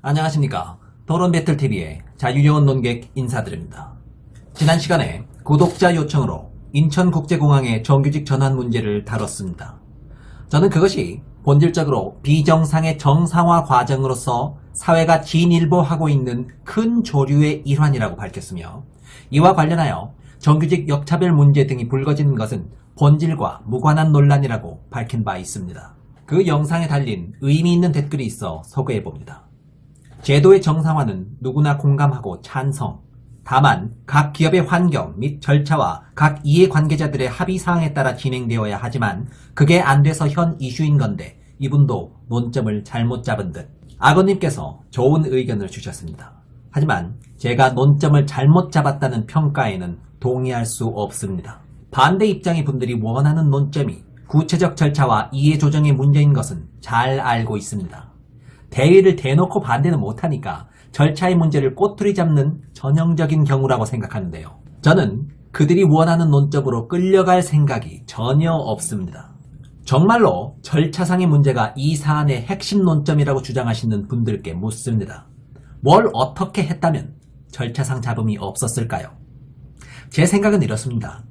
안녕하십니까. 토론 배틀TV의 자유여원 논객 인사드립니다. 지난 시간에 구독자 요청으로 인천국제공항의 정규직 전환 문제를 다뤘습니다. 저는 그것이 본질적으로 비정상의 정상화 과정으로서 사회가 진일보하고 있는 큰 조류의 일환이라고 밝혔으며 이와 관련하여 정규직 역차별 문제 등이 불거지는 것은 본질과 무관한 논란이라고 밝힌 바 있습니다. 그 영상에 달린 의미 있는 댓글이 있어 소개해 봅니다. 제도의 정상화는 누구나 공감하고 찬성. 다만 각 기업의 환경 및 절차와 각 이해관계자들의 합의사항에 따라 진행되어야 하지만 그게 안 돼서 현 이슈인 건데 이분도 논점을 잘못 잡은 듯. 아버님께서 좋은 의견을 주셨습니다. 하지만 제가 논점을 잘못 잡았다는 평가에는 동의할 수 없습니다. 반대 입장의 분들이 원하는 논점이 구체적 절차와 이해 조정의 문제인 것은 잘 알고 있습니다. 대의를 대놓고 반대는 못하니까 절차의 문제를 꼬투리 잡는 전형적인 경우라고 생각하는데요. 저는 그들이 원하는 논점으로 끌려갈 생각이 전혀 없습니다. 정말로 절차상의 문제가 이 사안의 핵심 논점이라고 주장하시는 분들께 묻습니다. 뭘 어떻게 했다면 절차상 잡음이 없었을까요? 제 생각은 이렇습니다.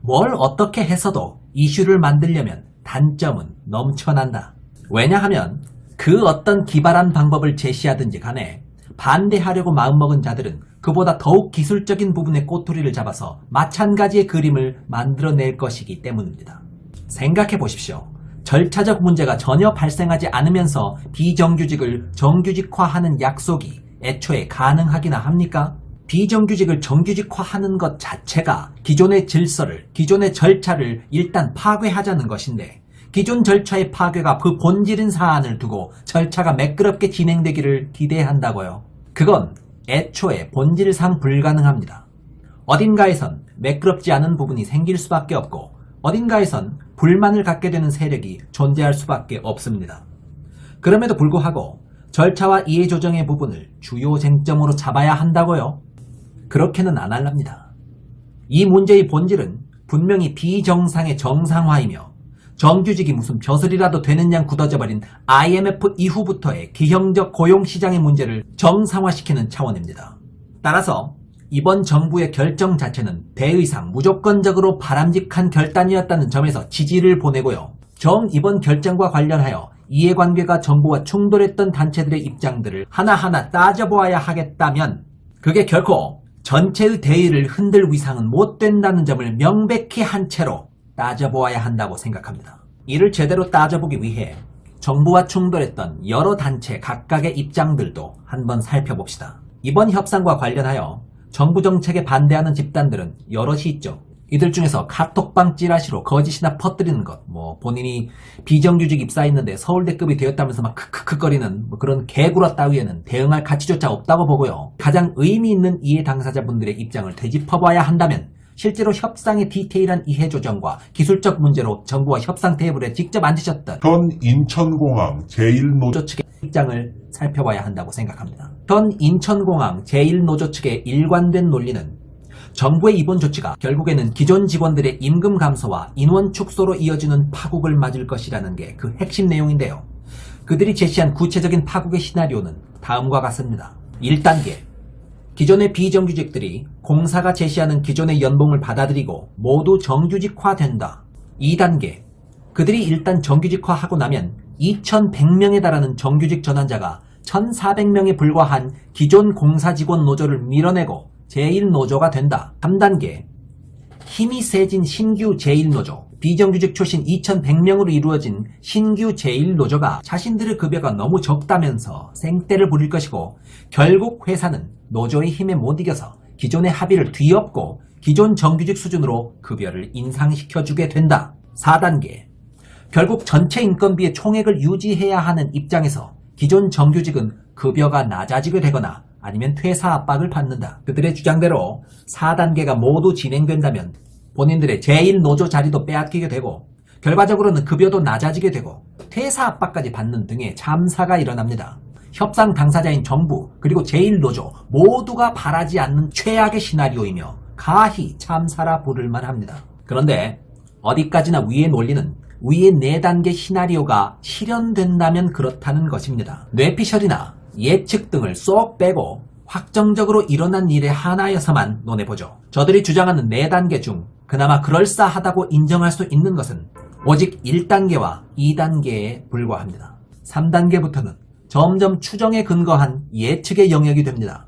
뭘 어떻게 해서도 이슈를 만들려면 단점은 넘쳐난다. 왜냐하면 그 어떤 기발한 방법을 제시하든지 간에 반대하려고 마음먹은 자들은 그보다 더욱 기술적인 부분의 꼬투리를 잡아서 마찬가지의 그림을 만들어낼 것이기 때문입니다. 생각해 보십시오. 절차적 문제가 전혀 발생하지 않으면서 비정규직을 정규직화하는 약속이 애초에 가능하기나 합니까? 비정규직을 정규직화하는 것 자체가 기존의 질서를, 기존의 절차를 일단 파괴하자는 것인데 기존 절차의 파괴가 그 본질인 사안을 두고 절차가 매끄럽게 진행되기를 기대한다고요. 그건 애초에 본질상 불가능합니다. 어딘가에선 매끄럽지 않은 부분이 생길 수밖에 없고 어딘가에선 불만을 갖게 되는 세력이 존재할 수밖에 없습니다. 그럼에도 불구하고 절차와 이해 조정의 부분을 주요 쟁점으로 잡아야 한다고요? 그렇게는 안 할랍니다. 이 문제의 본질은 분명히 비정상의 정상화이며 정규직이 무슨 벼슬이라도 양 굳어져버린 IMF 이후부터의 기형적 고용시장의 문제를 정상화시키는 차원입니다. 따라서 이번 정부의 결정 자체는 대의상 무조건적으로 바람직한 결단이었다는 점에서 지지를 보내고요. 정 이번 결정과 관련하여 이해관계가 정부와 충돌했던 단체들의 입장들을 하나하나 따져보아야 하겠다면 그게 결코 전체의 대의를 흔들 위상은 못 된다는 점을 명백히 한 채로 따져보아야 한다고 생각합니다. 이를 제대로 따져보기 위해 정부와 충돌했던 여러 단체 각각의 입장들도 한번 살펴봅시다. 이번 협상과 관련하여 정부 정책에 반대하는 집단들은 여럿이 있죠. 이들 중에서 카톡방 찌라시로 거짓이나 퍼뜨리는 것, 뭐 본인이 비정규직 입사했는데 서울대급이 되었다면서 막 크크크거리는 뭐 그런 개구라 따위에는 대응할 가치조차 없다고 보고요. 가장 의미 있는 이해 당사자분들의 입장을 되짚어봐야 한다면 실제로 협상의 디테일한 이해 조정과 기술적 문제로 정부와 협상 테이블에 직접 앉으셨던 현 인천공항 제1노조 노조 측의 입장을 살펴봐야 한다고 생각합니다. 현 인천공항 제1노조 측의 일관된 논리는 정부의 이번 조치가 결국에는 기존 직원들의 임금 감소와 인원 축소로 이어지는 파국을 맞을 것이라는 게 그 핵심 내용인데요. 그들이 제시한 구체적인 파국의 시나리오는 다음과 같습니다. 1단계. 기존의 비정규직들이 공사가 제시하는 기존의 연봉을 받아들이고 모두 정규직화된다. 2단계. 그들이 일단 정규직화하고 나면 2100명에 달하는 정규직 전환자가 1400명에 불과한 기존 공사 직원 노조를 밀어내고 제1노조가 된다. 3단계. 힘이 세진 신규 제1노조. 비정규직 출신 2100명으로 이루어진 신규 제1노조가 자신들의 급여가 너무 적다면서 생떼를 부릴 것이고 결국 회사는 노조의 힘에 못 이겨서 기존의 합의를 뒤엎고 기존 정규직 수준으로 급여를 인상시켜주게 된다. 4단계. 결국 전체 인건비의 총액을 유지해야 하는 입장에서 기존 정규직은 급여가 낮아지게 되거나 아니면 퇴사 압박을 받는다. 그들의 주장대로 4단계가 모두 진행된다면 본인들의 제1노조 자리도 빼앗기게 되고 결과적으로는 급여도 낮아지게 되고 퇴사 압박까지 받는 등의 참사가 일어납니다. 협상 당사자인 정부 그리고 제1노조 모두가 바라지 않는 최악의 시나리오이며 가히 참사라 부를 만 합니다. 그런데 어디까지나 위의 논리는 위의 4단계 시나리오가 실현된다면 그렇다는 것입니다. 뇌피셜이나 예측 등을 쏙 빼고 확정적으로 일어난 일에 하나여서만 논해보죠. 저들이 주장하는 4단계 중 그나마 그럴싸하다고 인정할 수 있는 것은 오직 1단계와 2단계에 불과합니다. 3단계부터는 점점 추정에 근거한 예측의 영역이 됩니다.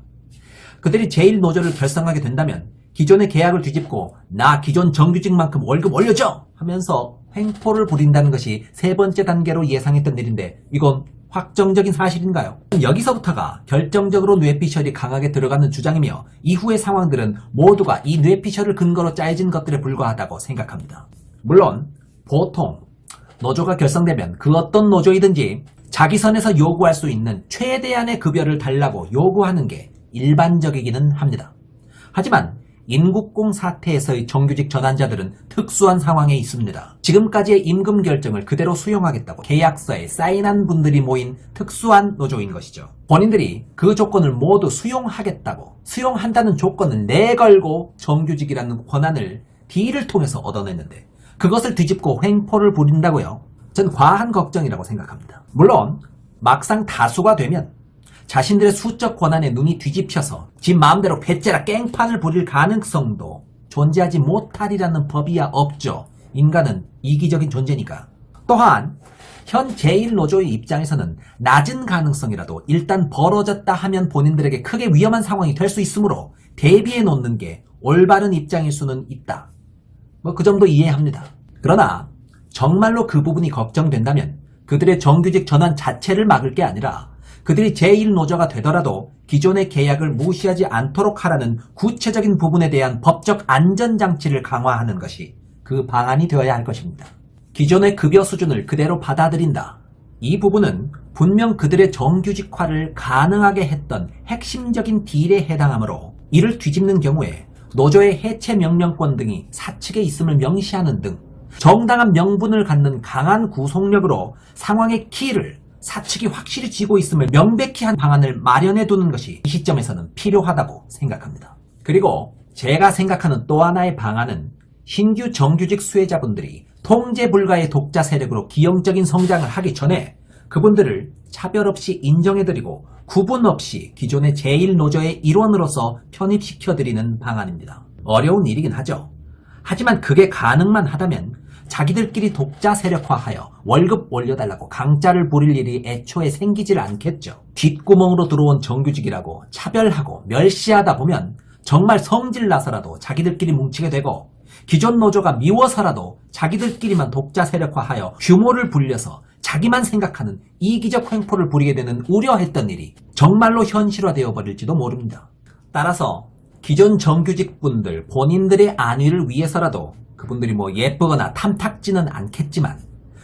그들이 제1노조를 결성하게 된다면 기존의 계약을 뒤집고 나 기존 정규직만큼 월급 올려줘 하면서 횡포를 부린다는 것이 세 번째 단계로 예상했던 일인데 이건 확정적인 사실인가요? 여기서부터가 결정적으로 뇌피셜이 강하게 들어가는 주장이며 이후의 상황들은 모두가 이 뇌피셜을 근거로 짜여진 것들에 불과하다고 생각합니다. 물론 보통 노조가 결성되면 그 어떤 노조이든지 자기 선에서 요구할 수 있는 최대한의 급여를 달라고 요구하는 게 일반적이기는 합니다. 하지만 인국공 사태에서의 정규직 전환자들은 특수한 상황에 있습니다. 지금까지의 임금 결정을 그대로 수용하겠다고 계약서에 사인한 분들이 모인 특수한 노조인 것이죠. 본인들이 그 조건을 모두 수용하겠다고 수용한다는 조건을 내걸고 정규직이라는 권한을 딜을 통해서 얻어냈는데 그것을 뒤집고 횡포를 부린다고요? 전 과한 걱정이라고 생각합니다. 물론 막상 다수가 되면 자신들의 수적 권한에 눈이 뒤집혀서 지 마음대로 배째라 깽판을 부릴 가능성도 존재하지 못하리라는 법이야 없죠. 인간은 이기적인 존재니까. 또한 현 제1노조의 입장에서는 낮은 가능성이라도 일단 벌어졌다 하면 본인들에게 크게 위험한 상황이 될 수 있으므로 대비해 놓는 게 올바른 입장일 수는 있다. 뭐 그 정도 이해합니다. 그러나 정말로 그 부분이 걱정된다면 그들의 정규직 전환 자체를 막을 게 아니라 그들이 제1노조가 되더라도 기존의 계약을 무시하지 않도록 하라는 구체적인 부분에 대한 법적 안전장치를 강화하는 것이 그 방안이 되어야 할 것입니다. 기존의 급여 수준을 그대로 받아들인다. 이 부분은 분명 그들의 정규직화를 가능하게 했던 핵심적인 딜에 해당하므로 이를 뒤집는 경우에 노조의 해체 명령권 등이 사측에 있음을 명시하는 등 정당한 명분을 갖는 강한 구속력으로 상황의 키를 사측이 확실히 쥐고 있음을 명백히 한 방안을 마련해 두는 것이 이 시점에서는 필요하다고 생각합니다. 그리고 제가 생각하는 또 하나의 방안은 신규 정규직 수혜자분들이 통제 불가의 독자 세력으로 기형적인 성장을 하기 전에 그분들을 차별 없이 인정해드리고 구분 없이 기존의 제1노조의 일원으로서 편입시켜드리는 방안입니다. 어려운 일이긴 하죠. 하지만 그게 가능만 하다면 자기들끼리 독자 세력화하여 월급 올려달라고 강짜를 부릴 일이 애초에 생기질 않겠죠. 뒷구멍으로 들어온 정규직이라고 차별하고 멸시하다 보면 정말 성질 나서라도 자기들끼리 뭉치게 되고 기존 노조가 미워서라도 자기들끼리만 독자 세력화하여 규모를 불려서 자기만 생각하는 이기적 횡포를 부리게 되는 우려했던 일이 정말로 현실화되어 버릴지도 모릅니다. 따라서 기존 정규직 분들 본인들의 안위를 위해서라도 그분들이 뭐 예쁘거나 탐탁지는 않겠지만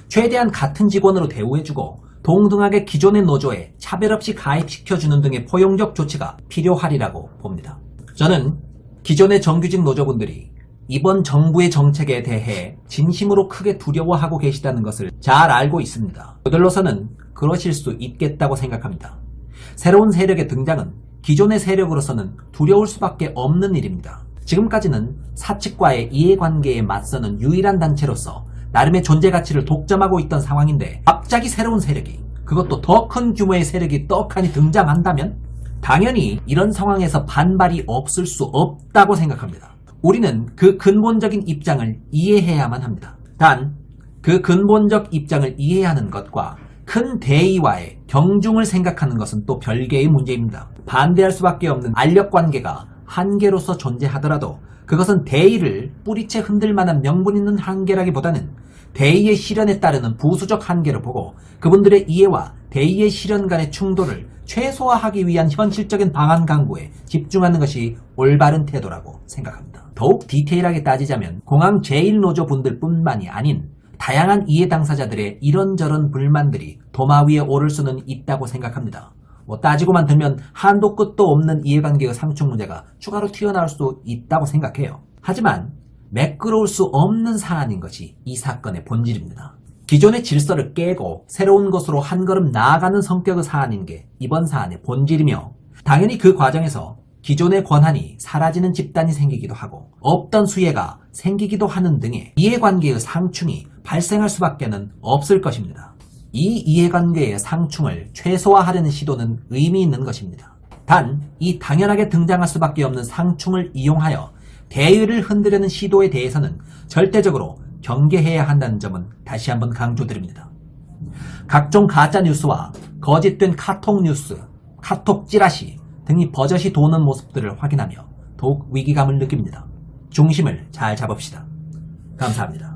최대한 같은 직원으로 대우해주고 동등하게 기존의 노조에 차별 없이 가입시켜주는 등의 포용적 조치가 필요하리라고 봅니다. 저는 기존의 정규직 노조분들이 이번 정부의 정책에 대해 진심으로 크게 두려워하고 계시다는 것을 잘 알고 있습니다. 그들로서는 그러실 수 있겠다고 생각합니다. 새로운 세력의 등장은 기존의 세력으로서는 두려울 수밖에 없는 일입니다. 지금까지는 사측과의 이해관계에 맞서는 유일한 단체로서 나름의 존재 가치를 독점하고 있던 상황인데 갑자기 새로운 세력이 그것도 더 큰 규모의 세력이 떡하니 등장한다면 당연히 이런 상황에서 반발이 없을 수 없다고 생각합니다. 우리는 그 근본적인 입장을 이해해야만 합니다. 단, 그 근본적 입장을 이해하는 것과 큰 대의와의 경중을 생각하는 것은 또 별개의 문제입니다. 반대할 수밖에 없는 알력 관계가 한계로서 존재하더라도 그것은 대의를 뿌리채 흔들 만한 명분 있는 한계라기보다는 대의의 실현에 따르는 부수적 한계로 보고 그분들의 이해와 대의의 실현 간의 충돌을 최소화하기 위한 현실적인 방안 강구에 집중하는 것이 올바른 태도라고 생각합니다. 더욱 디테일하게 따지자면 공항 제1노조 분들뿐만이 아닌 다양한 이해 당사자들의 이런저런 불만들이 도마 위에 오를 수는 있다고 생각합니다. 뭐 따지고만 들면 한도 끝도 없는 이해관계의 상충 문제가 추가로 튀어나올 수도 있다고 생각해요. 하지만 매끄러울 수 없는 사안인 것이 이 사건의 본질입니다. 기존의 질서를 깨고 새로운 것으로 한 걸음 나아가는 성격의 사안인 게 이번 사안의 본질이며 당연히 그 과정에서 기존의 권한이 사라지는 집단이 생기기도 하고 없던 수혜가 생기기도 하는 등의 이해관계의 상충이 발생할 수밖에는 없을 것입니다. 이 이해관계의 상충을 최소화하려는 시도는 의미 있는 것입니다. 단, 이 당연하게 등장할 수밖에 없는 상충을 이용하여 대의를 흔들려는 시도에 대해서는 절대적으로 경계해야 한다는 점은 다시 한번 강조드립니다. 각종 가짜 뉴스와 거짓된 카톡 뉴스, 카톡 찌라시 등이 버젓이 도는 모습들을 확인하며 더욱 위기감을 느낍니다. 중심을 잘 잡읍시다. 감사합니다.